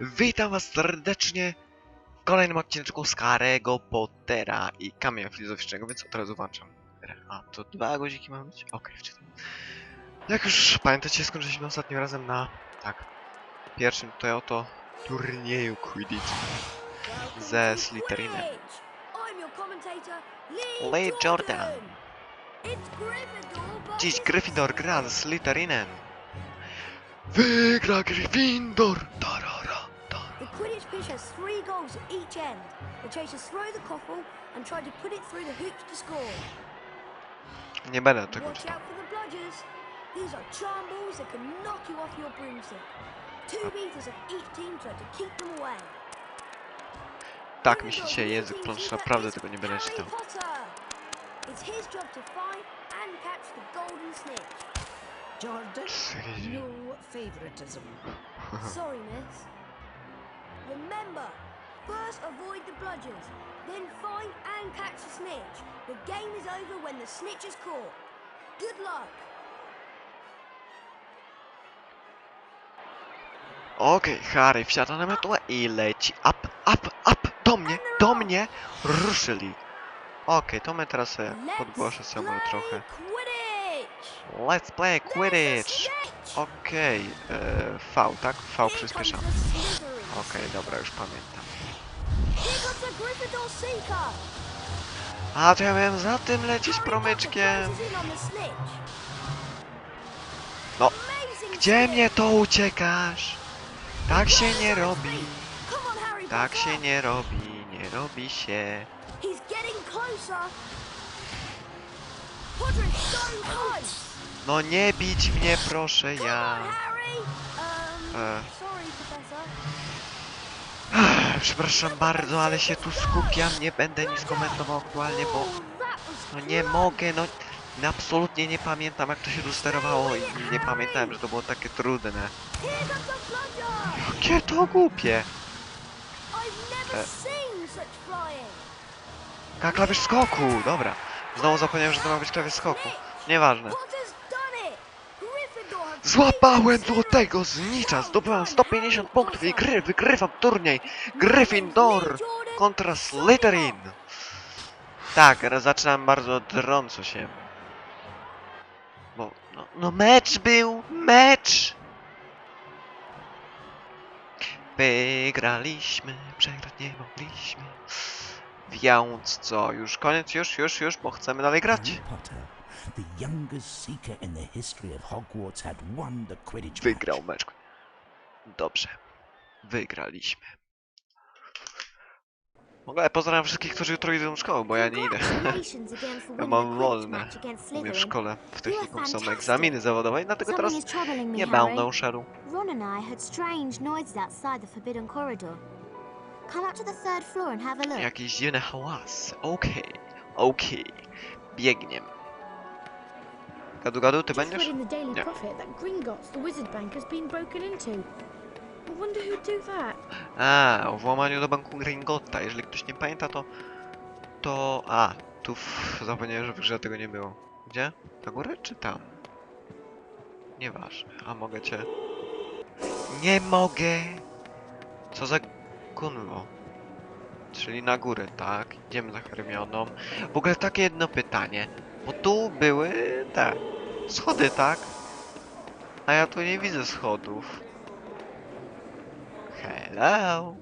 Witam was serdecznie w kolejnym odcinku z Harry'ego Pottera i Kamienia Filozoficznego, więc od razu włączam. A, to dwa guziki mam być? Okej, wczytam. Jak już pamiętacie, skończyliśmy ostatnim razem na, tak, pierwszym tutaj oto turnieju Quidditch ze Slytherinem. Lee Jordan. Dziś Gryffindor gra ze Slytherinem. Wygra Gryffindor! Tarara. The has three goals at each end. The chasers throw the coffle and try to put it through the hoops to score. Nie będę tego Watch czytał. out for the bludgers. These are charm balls that can knock you off your broomstick. Two beaters of each team try to keep them away. Tak mi się dzisiaj język plącze, naprawdę tego nie będę czytał. It's his job to find and catch the golden snitch. Jordan, Jakieś- no favoritism. Sorry, miss. Remember, first avoid the bludgers, then find and catch the snitch. The game is over when the snitch is caught. Good luck. Okej, Harry wsiada na metłę i leci up, up, up, do mnie, do mnie, ruszyli. Okej, to my teraz podgłoszę sobie trochę. Let's play Quidditch! Okej, e, V, tak? V przyspieszamy. Okej, dobra, już pamiętam. A, to ja miałem za tym lecieć promyczkiem. No, Gdzie mnie to uciekasz? Tak się nie robi, tak się nie robi, nie robi się. No nie bić mnie proszę ja. Um, E. Przepraszam bardzo, ale się tu skupiam, nie będę nic komentował aktualnie, bo no nie mogę, no absolutnie nie pamiętam jak to się tu sterowało i nie pamiętałem, że to było takie trudne. Jakie to głupie! E. klawisz skoku, dobra. Znowu zapomniałem, że to ma być klawisz skoku. Nieważne. Potter's done it. Gryffindor have Złapałem złotego znicza, zdobyłem 150 punktów i gry, wygrywam turniej Gryffindor kontra Slytherin. Tak, zaczynam bardzo drąco się. Bo, no, no mecz był, mecz! Wygraliśmy, przegrać nie mogliśmy. Więc co, już koniec, już, już, już, bo chcemy dalej grać. The youngest seeker in the history of Hogwarts, had won the Quidditch Wygrał match. mecz. Dobrze. Wygraliśmy. Ogóle pozdrawiam wszystkich, którzy jutro idą do szkoły, bo ja nie idę. Ja mam wolne. U mnie w szkole, w technikum są egzaminy zawodowe i dlatego teraz nie Harry. będą szedł. Ron and I heard strange noises outside the forbidden corridor. Come up to the third floor and have a look. Jakieś dziwne hałasy. Okej, okej. Biegiem. Gadu gadu, ty Just będziesz? read in the Daily Yeah. Prophet that Gringotts, the wizard bank, has been broken into. I wonder who'd do that. A, o włamaniu do banku Gringotta. Jeżeli ktoś nie pamięta, to... To... A, tu w... zapomniałem, że w grze tego nie było. Gdzie? Na górę czy tam? Nieważne. A mogę cię... Nie mogę! Co za gunwo. Czyli na górę, tak? Idziemy za Hermioną. W ogóle takie jedno pytanie. Bo tu były te... Schody, tak? A ja tu nie widzę schodów. Hello?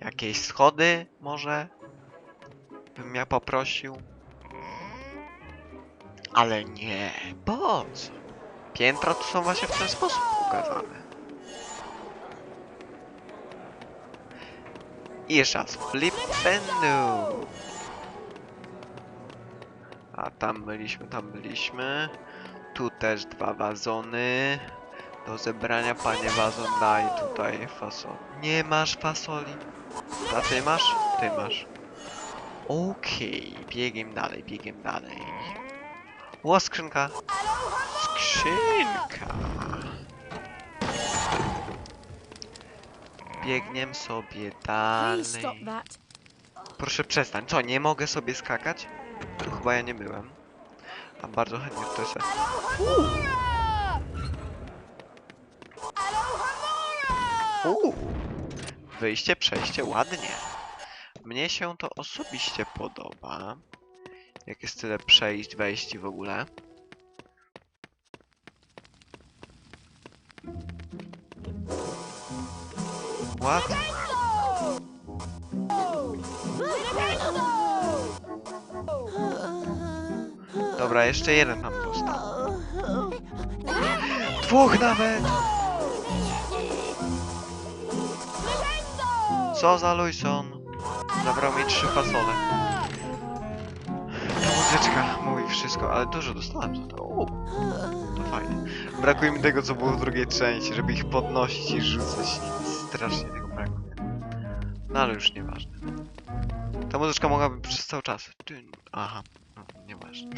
Jakieś schody może? Bym ja poprosił? Ale nie, po co? Piętra tu są właśnie w ten sposób ukazane. I jeszcze raz, flippendu. A tam byliśmy, tam byliśmy. Tu też dwa wazony. Do zebrania, panie wazon, daj tutaj fasol. Nie masz fasoli. A ty masz? Ty masz. Okej, biegiem dalej, biegiem dalej. O, skrzynka. Skrzynka. Biegiem sobie dalej. Proszę przestań. Co, nie mogę sobie skakać? Tu chyba ja nie byłem. A bardzo chętnie to jest. Uuu. Wyjście, przejście, ładnie. Mnie się to osobiście podoba. Jak jest tyle przejść, wejść i w ogóle. What? Dobra, jeszcze jeden tam został. Dwóch nawet! Co za Luison? Zabrał mi trzy fasole. Ta muzyczka mówi wszystko, ale dużo dostałem za to. To fajnie. Brakuje mi tego, co było w drugiej części, żeby ich podnosić i rzucać. Strasznie tego brakuje. No ale już nieważne. Ta muzyczka mogłaby przez cały czas. Aha, nieważne.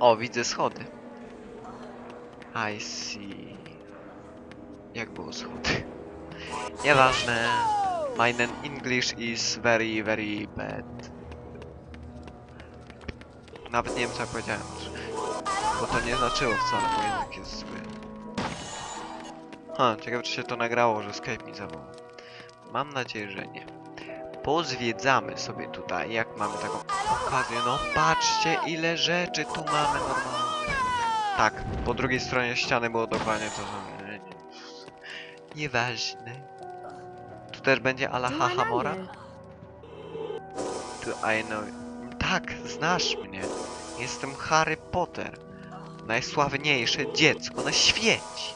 O, widzę schody. I see. Jak było schody? Nieważne. My English is very, very bad. Nawet nie wiem co ja powiedziałem. Bo to nie znaczyło wcale, bo język jest zły. Ha, ciekawe czy się to nagrało, że Skype mi zawołał. Mam nadzieję, że nie. Pozwiedzamy sobie tutaj, jak mamy taką okazję. No patrzcie ile rzeczy tu mamy normalnie. Tak, po drugiej stronie ściany było dokładnie to samo. Nieważne. Tu też będzie ala Do Hahamora? Tu I know. Tak, znasz mnie. Jestem Harry Potter. Najsławniejsze dziecko na świecie.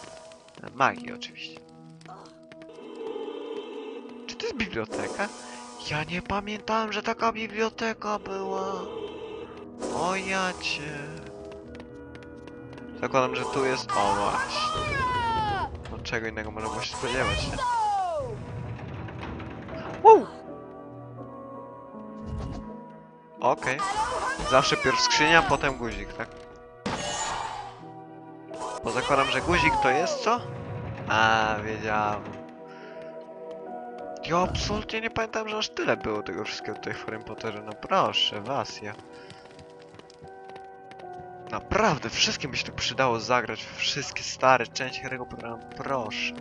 Magii oczywiście. Czy to jest biblioteka? Ja nie pamiętałem, że taka biblioteka była. O ja cię. Zakładam, że tu jest... O właśnie. No czego innego można było się spodziewać, nie? Okej. Zawsze pierw skrzynia, potem guzik, tak? Bo zakładam, że guzik to jest co? A, wiedziałem. Ja absolutnie nie pamiętam, że aż tyle było tego wszystkiego tutaj w Harry Potterze. No proszę was, ja. Naprawdę, wszystkim by się tu przydało zagrać wszystkie stare części Harry'ego Pottera. no Proszę.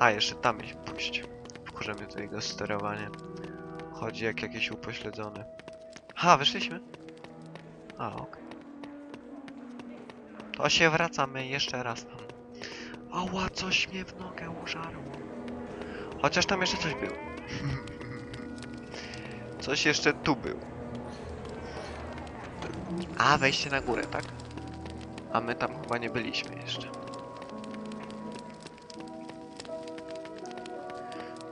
A, jeszcze tam mi pójść. Wkurza mnie to jego sterowanie. Chodzi jak jakiś upośledzony. Ha, wyszliśmy? A, okej. To się wracamy jeszcze raz tam. Ała, coś mnie w nogę użarło. Chociaż tam jeszcze coś było. coś jeszcze tu było. A, wejście na górę, tak? A my tam chyba nie byliśmy jeszcze.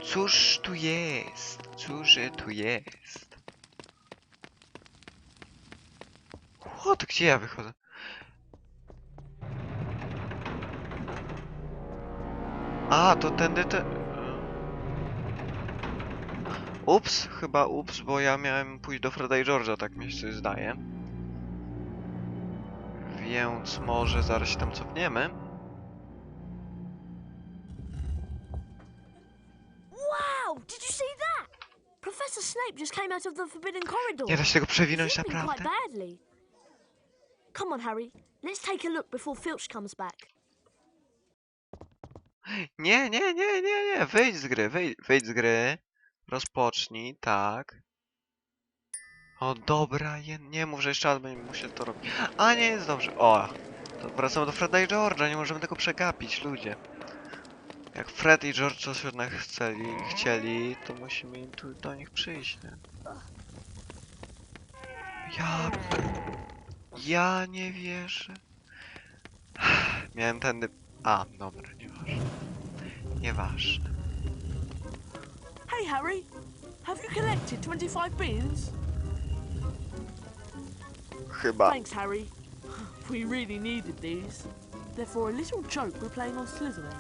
Cóż tu jest? Cóż tu jest? What? Gdzie ja wychodzę? A, to tędy te... Ups, chyba ups, bo ja miałem pójść do Freda i George'a, tak mi się zdaje. Więc może zaraz się tam cofniemy. Wow! Did you see that? Professor Snape just came out of the Forbidden Corridor. Nie da się tego przewinąć naprawdę. badly. Come on, Harry. Let's take a look before Filch comes back. Nie, nie, nie, nie, nie, wyjdź z gry, wyjdź, wyjdź z gry. Rozpocznij, tak. O, dobra, je, nie mów, że jeszcze raz będziemy musieli to robić. A, nie, jest dobrze. O, to wracamy do Freda i George'a, nie możemy tego przegapić, ludzie. Jak Fred i George coś od nas chcieli, chcieli, to musimy im tu do nich przyjść, nie? Ja... Ja nie wierzę. Miałem tędy... A, dobra, nieważne. Nieważne. Hey Harry, have you collected 25 beans? Chyba. Thanks, Harry. We really needed these. They're for a little joke we're playing on Slytherin.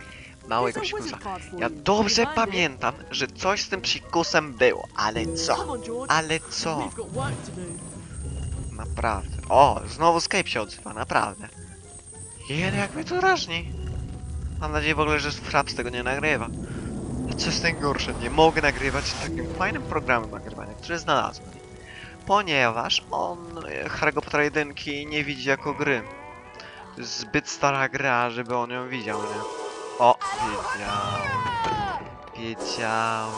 Małego psikusa. Ja dobrze pamiętam, że coś z tym psikusem było, ale co? Ale co? Naprawdę. O, znowu Skype się odzywa, naprawdę. Jeden jak mnie to drażni. Mam nadzieję w ogóle, że Fraps tego nie nagrywa. Co jest najgorsze, nie mogę nagrywać takim fajnym programem nagrywania, który znalazłem. Ponieważ on e, Harry'ego Pottera 1 nie widzi jako gry. To jest zbyt stara gra, żeby on ją widział, nie? O, wiedział. Wiedział.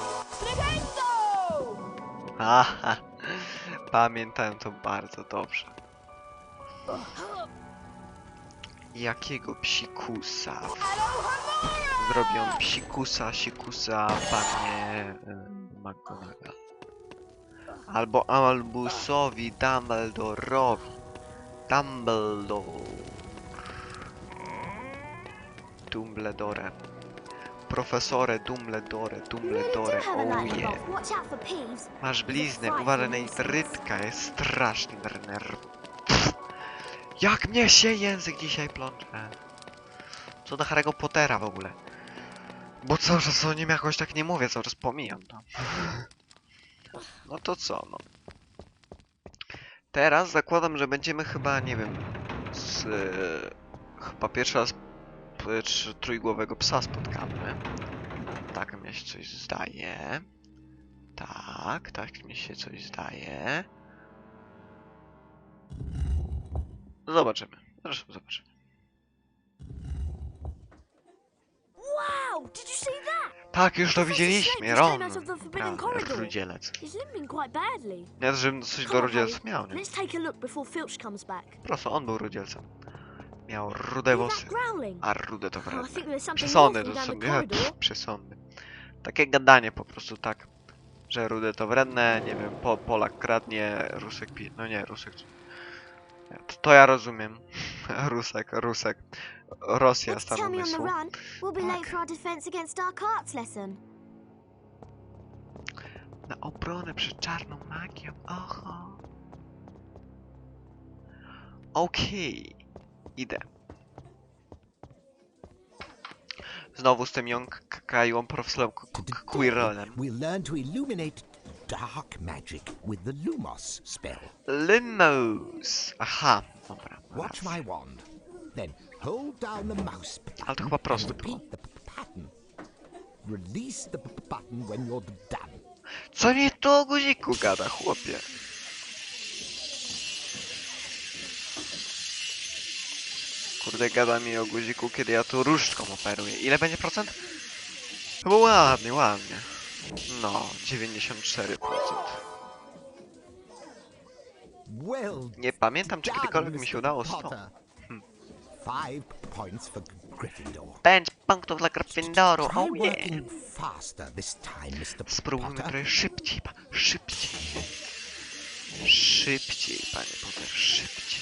Aha. Pamiętałem to bardzo dobrze. Jakiego psikusa? Zrobi on psikusa, sikusa, panie y, McGonagall. Albo Albusowi Dumbledorowi. Dumbledore. Dumbledore. Profesore Dumbledore, Dumbledore, oh for Peeves. Masz bliznę, uważaj na intrytka, jest straszny nerw. Jak mnie się język dzisiaj plącze. Co do Harry'ego Pottera w ogóle. Bo cały czas o nim jakoś tak nie mówię, cały czas pomijam to. No to co, no. Teraz zakładam, że będziemy chyba, nie wiem, z... Chyba pierwszy raz trójgłowego psa spotkamy. Tak mi się coś zdaje. Tak, tak mi się coś zdaje. Zobaczymy. Zresztą zobaczymy. Wow! Did you see that? Tak, już to widzieliśmy. Ron. Prawda, rudzielec. He's limping quite badly. Nie, żebym coś do Harry. miał, nie? Let's take a look before Filch comes back. Po prostu on był rudzielcem. Miał rude włosy. A rude to Oh, wredne. Przesądy to. Pff, Przesądy. Takie gadanie po prostu, tak. Że rude to wredne, nie wiem, po, Polak kradnie, Rusek pi... No nie, Rusek... To, to ja rozumiem. Rusek, Rusek. Rosja, stan umysłu. Tak. Na obronę przed czarną magią. Oho. Okej. Idę. Znowu z tym Kaiłą profesorem Quirrellem. To dark magic with the Lumos spell. Limos. Aha, dobra. Watch my wand. Then hold down the mouse button. Ale to chyba proste było. the pattern. Release the button when you're done. Co mi tu o guziku gada, chłopie? Kurde, gada mi o guziku, kiedy ja tu różdżką operuję. Ile będzie procent? Chyba ładnie, ładnie. No, 94%. Well Nie pamiętam, czy kiedykolwiek mi się udało 100. Potter. Five points for Gryffindor. 5 punktów dla Gryffindoru, oh yeah! Spróbujmy trochę szybciej, pa, szybciej. Szybciej, panie Potter, szybciej.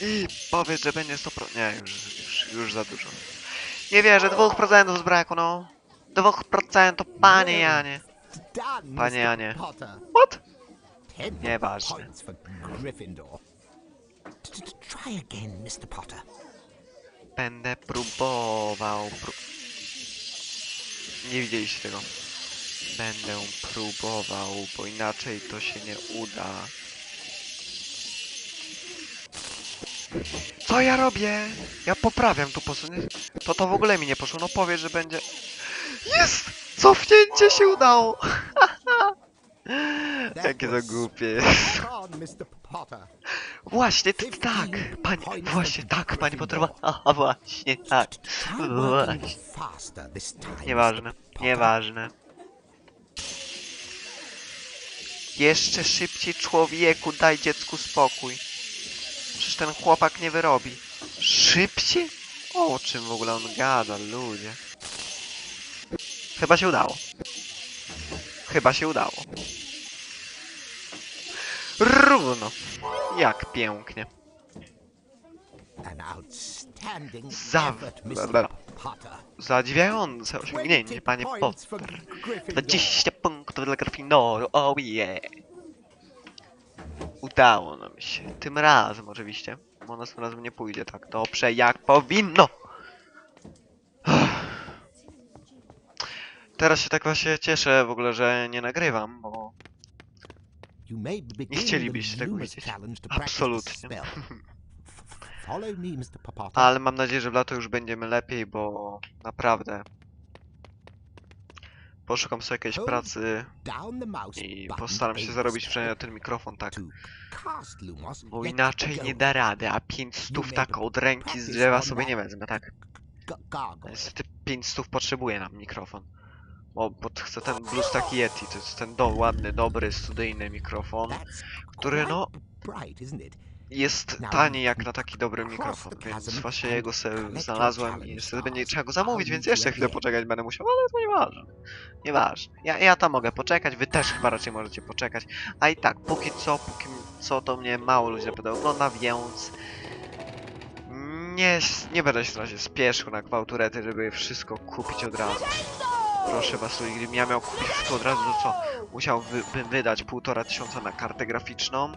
I powiedz, że będzie 100%. Nie, już, już, już za dużo. Nie wierzę, 2% zbrakło, no. 2%, panie Janie. Panie. Janie. What? Nieważne. Try again, Mr. Potter. Będę próbował. Pró... Nie widzieliście tego. Będę próbował, bo inaczej to się nie uda. Co ja robię? Ja poprawiam tu posunie. To to w ogóle mi nie poszło. No powiedz, że będzie. Jest! Cofnięcie się udało! Jakie to głupie. Potter. Właśnie, tak! Panie, właśnie tak, panie Potter. A właśnie, tak. Właśnie. Nieważne, nieważne. Jeszcze szybciej człowieku, daj dziecku spokój. Przecież ten chłopak nie wyrobi. Szybciej? O czym w ogóle on gada, ludzie? Chyba się udało. Chyba się udało. Równo. Jak pięknie. Za-. Zadziwiające osiągnięcie, 20 panie Potter. Gryffindor. 20 punktów dla Gryffindoru, oh yeah! Udało nam się. Tym razem oczywiście. Bo następnym razem nie pójdzie tak dobrze jak powinno. Teraz się tak właśnie cieszę w ogóle, że nie nagrywam, bo begin chcielibyście tego widzieć. Absolutnie. Ale mam nadzieję, że w lato już będziemy lepiej, bo naprawdę poszukam sobie jakiejś pracy i postaram się zarobić przynajmniej na ten mikrofon tak. Bo inaczej nie da rady, a 5 stów tak od ręki z drzewa sobie nie wezmę, tak? Niestety 5 stów potrzebuję na mikrofon. Bo, bo chcę ten Blues taki Yeti, to jest ten do, ładny, dobry, studyjny mikrofon, który no jest Now, tani jak na taki dobry mikrofon, więc właśnie jego sobie znalazłem i niestety będzie trzeba go zamówić, więc jeszcze chwilę poczekać będę musiał, ale to nieważne. Nieważne. Ja, ja tam mogę poczekać, wy też chyba raczej możecie poczekać. A i tak, póki co, póki co to mnie mało ludzi naprawdę ogląda, więc nie, nie będę się na razie spieszył na gwałturety, żeby wszystko kupić od razu. Proszę was, ludzie, gdybym ja miał kupić wszystko od razu, to co? Musiałbym wy, wydać półtora tysiąca na kartę graficzną,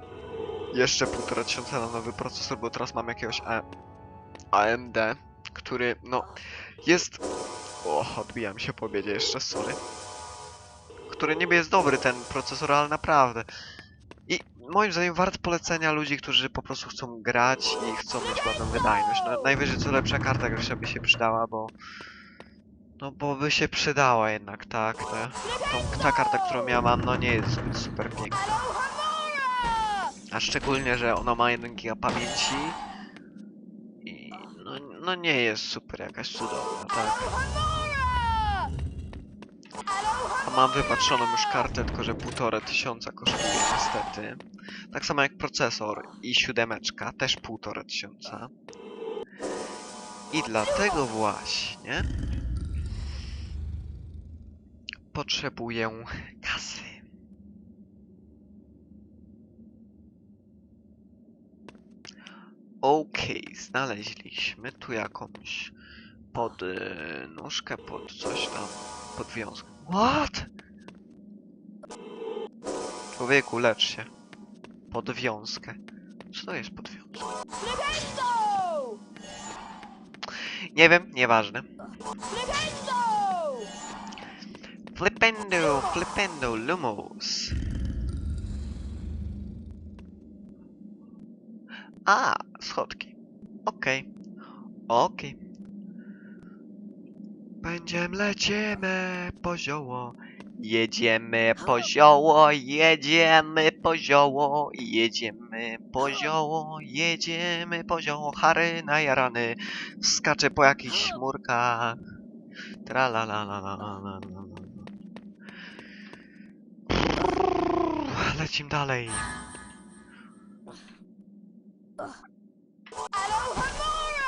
jeszcze półtora tysiąca na nowy procesor, bo teraz mam jakiegoś AMD, który, no, jest... O, odbijam się po obiedzie jeszcze, sorry. Który niby jest dobry ten procesor, ale naprawdę. I moim zdaniem wart polecenia ludzi, którzy po prostu chcą grać i chcą mieć ładną wydajność. No, najwyżej co lepsza karta graficzna by się przydała, bo... No bo by się przydała jednak, tak. Ta, tą, ta karta, którą ja mam, no nie jest super piękna. A szczególnie, że ona ma 1 giga pamięci. I no, no nie jest super jakaś cudowna, tak. A mam wypatrzoną już kartę, tylko że półtora tysiąca kosztuje niestety. Tak samo jak procesor i siódemeczka, też półtora tysiąca. I dlatego właśnie potrzebuję kasy. Okej, znaleźliśmy tu jakąś podnóżkę pod coś tam, podwiązkę. What? Człowieku, lecz się. Podwiązkę. Co to jest podwiązka? Nie wiem, nieważne. Flipendo, flipendo, lumos. A, schodki. Okej. Okej. Będziemy lecimy po zioło. Jedziemy po zioło, jedziemy po zioło, jedziemy po zioło, jedziemy po zioło. Harry najarany skacze po jakichś murkach. Tra la la la la la la. Lecim dalej.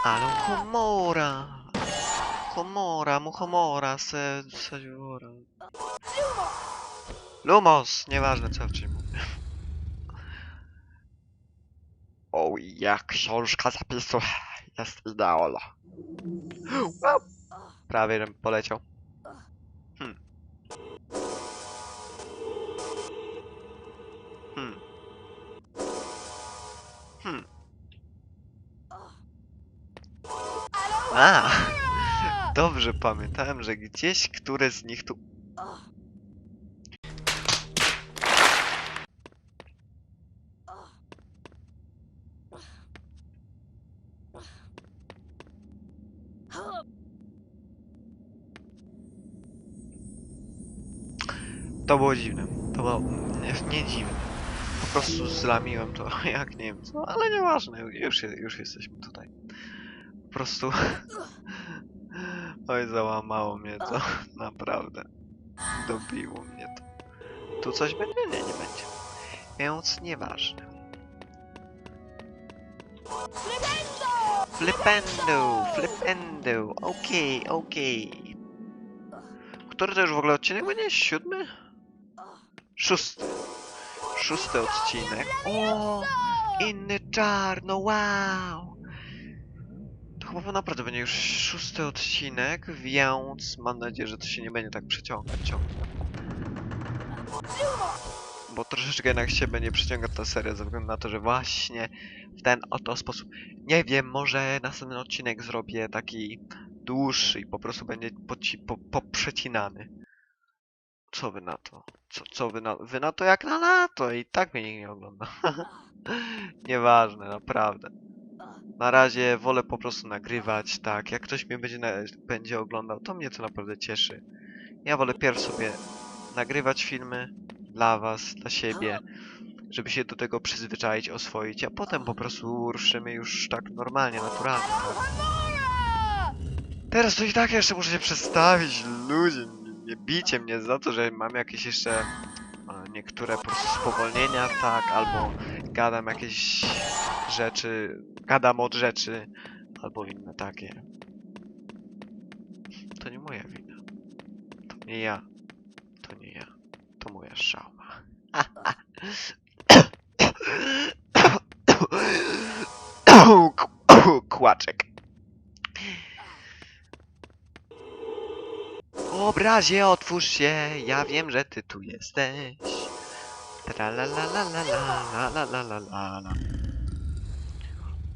Ale humora! Humora, muchomora, se... sedziora. Lumos! Nieważne co wcześniej mówię. O, jak książka zapisu jest idealna. Wow. Prawie poleciał. A! Dobrze pamiętałem, że gdzieś które z nich tu... To było dziwne. To było nie, nie dziwne. Po prostu zlamiłem to, jak nie wiem co, ale nieważne, już, już jesteśmy tutaj. Po prostu... Oj, załamało mnie to, naprawdę. Dobiło mnie to. Tu coś będzie? Nie, nie będzie. Więc nieważne. Flipendo, flipendo, okej, okej. Który to już w ogóle odcinek będzie? Siódmy? Szósty. Szósty odcinek. O, inny czar, no wow. Chyba naprawdę będzie już szósty odcinek, więc mam nadzieję, że to się nie będzie tak przeciągać ciągle. Bo troszeczkę jednak się będzie przeciągać ta seria ze względu na to, że właśnie w ten oto sposób. Nie wiem, może następny odcinek zrobię taki dłuższy i po prostu będzie po, poprzecinany. Co wy na to? Co, co wy na Wy na to jak na lato i tak mnie nikt nie ogląda. Nieważne, naprawdę. Na razie wolę po prostu nagrywać, tak. Jak ktoś mnie będzie, będzie oglądał, to mnie to naprawdę cieszy. Ja wolę pierw sobie nagrywać filmy dla was, dla siebie, żeby się do tego przyzwyczaić, oswoić, a potem po prostu ruszymy już tak normalnie, naturalnie. Teraz to i tak jeszcze muszę się przedstawić, ludzie, nie- bijcie mnie za to, że mam jakieś jeszcze e, niektóre po prostu spowolnienia, tak, albo gadam jakieś rzeczy, gadam od rzeczy, albo inne takie. To nie moja wina. To nie ja. To nie ja. To moja szauma. Kłaczek. Obrazie, otwórz się, ja wiem, że ty tu jesteś. Tra la la la la la la la la la la.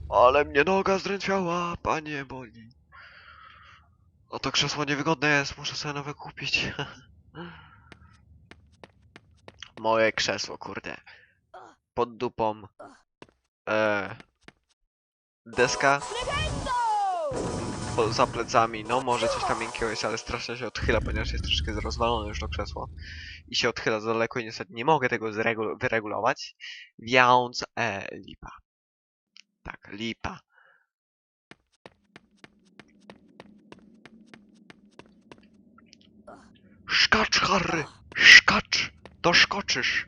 Ale mnie noga zdrętwiała, panie boli. No to krzesło niewygodne jest, muszę sobie nowe kupić. Moje krzesło, kurde. Pod dupą. E, deska. Po, za plecami, no może coś tam miękkiego jest, ale strasznie się odchyla, ponieważ jest troszeczkę rozwalone już to krzesło. I się odchyla za daleko i niestety nie mogę tego wyregulować. Więc e, lipa. Tak, lipa. Skacz, Harry! Skacz! Doskoczysz!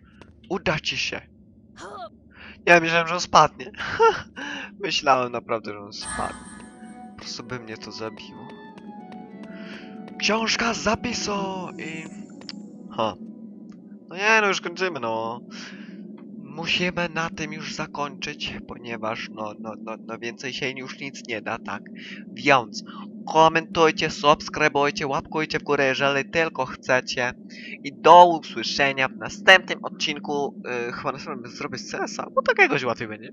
Uda ci się! Ja myślałem, że on spadnie. Myślałem naprawdę, że on spadnie. Po prostu by mnie to zabiło. Książka z i... Ha. No nie, no już kończymy, no. Musimy na tym już zakończyć, ponieważ no, no, no, no więcej się już nic nie da, tak? Więc komentujcie, subskrybujcie, łapkujcie w górę, jeżeli tylko chcecie. I do usłyszenia w następnym odcinku. Yy, chyba następnym zrobię CS-a, bo takiego łatwiej będzie.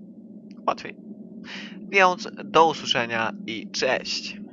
Łatwiej. Więc do usłyszenia i cześć!